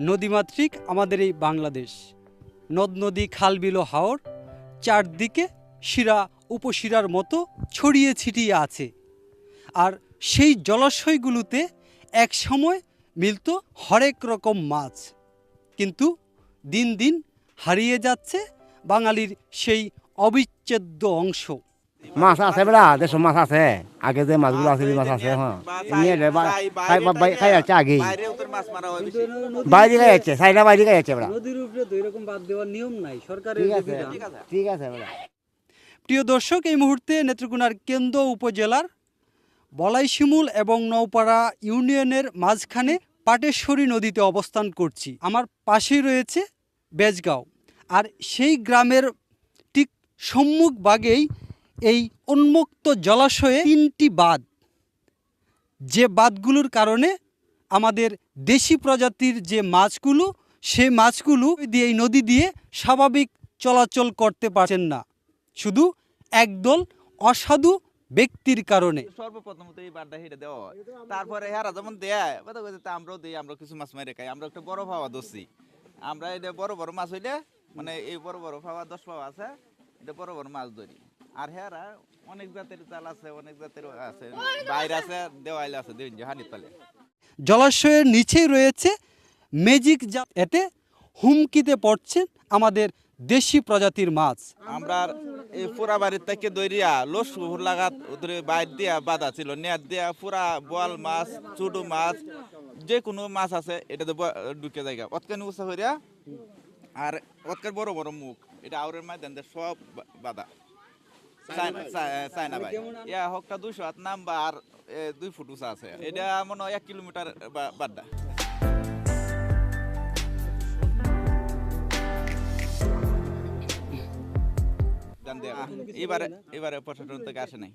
নদীমাতৃক আমাদের এই বাংলাদেশ। নদ নদী, খাল বিল হাওর চারদিকে শিরা, উপশিরার মতো ছড়িয়ে ছিটিয়ে আছে। আর সেই জলাশয়গুলোতে এক সময় মিলত হরেক রকম মাছ। কিন্তু দিন দিন হারিয়ে যাচ্ছে বাঙালির সেই অবিচ্ছেদ্য অংশ। মাছ আছে বেড়া দেশ মাছ আছে। আগে যে মাছগুলো আছে মাছ আছে হ্যাঁ খাই যাচ্ছে হয় বেশি বাইরে খাই যাচ্ছে সাইডা বাইরে খাই যাচ্ছে বেড়া। নদীর উপরে তো এরকম বাদ দেওয়ার নিয়ম নাই সরকারের ঠিক আছে ঠিক আছে বেড়া। প্রিয় দর্শক এই মুহূর্তে নেত্রকোনার কেন্দ্র উপজেলার বলাইশিমুল এবং নৌপাড়া ইউনিয়নের মাঝখানে পাটেশ্বরী নদীতে অবস্থান করছি। আমার পাশেই রয়েছে বেজগাঁও। আর সেই গ্রামের ঠিক সম্মুখ বাগেই এই উন্মুক্ত জলাশয়ে তিনটি বাঁধ। যে বাঁধগুলোর কারণে আমাদের দেশি প্রজাতির যে মাছগুলো, সেই মাছগুলো দিয়ে এই নদী দিয়ে স্বাভাবিক চলাচল করতে পারছেন না। শুধু একদল অসাধু ব্যক্তির কারণে। সর্বপ্রথম এই বারটা হেঁটে তারপরে হেরা যেমন দেয় আমরাও দিই, আমরা কিছু মাছ মেরে খাই, আমরা একটা বড় ফাওয়া ধরছি। আমরা এটা বড় বড় মাছ হইলে মানে এই বড় বড় ফাওয়া দশ ফাওয়া আছে, এটা বড় বড় মাছ ধরি। আর হেরা অনেক জাতের চাল আছে অনেক জাতের আছে বাইরে আছে দেওয়াইলে আছে দেখুন যে হানি তলে। জলাশয়ের নিচেই রয়েছে ম্যাজিক জাত এতে হুমকিতে পড়ছেন আমাদের দেশি প্রজাতির মাছ। আমরা এই পুরা বাড়ির থেকে দইরিয়া লোস লাগাত ওদের বাইর দিয়া বাধা ছিল নেট দিয়া পুরা বোয়াল মাছ চুডু মাছ যে কোনো মাছ আছে এটা তো ঢুকে জায়গা। অতকান উৎসাহ হইয়া আর অতকার বড় বড় মুখ এটা আউরের মাধ্যমে সব বাধা। দুই ফুট উঁচা আছে। এটা মনে হয় এক কিলোমিটার। এবারে এবারে পর্যটন থেকে আসে নাই।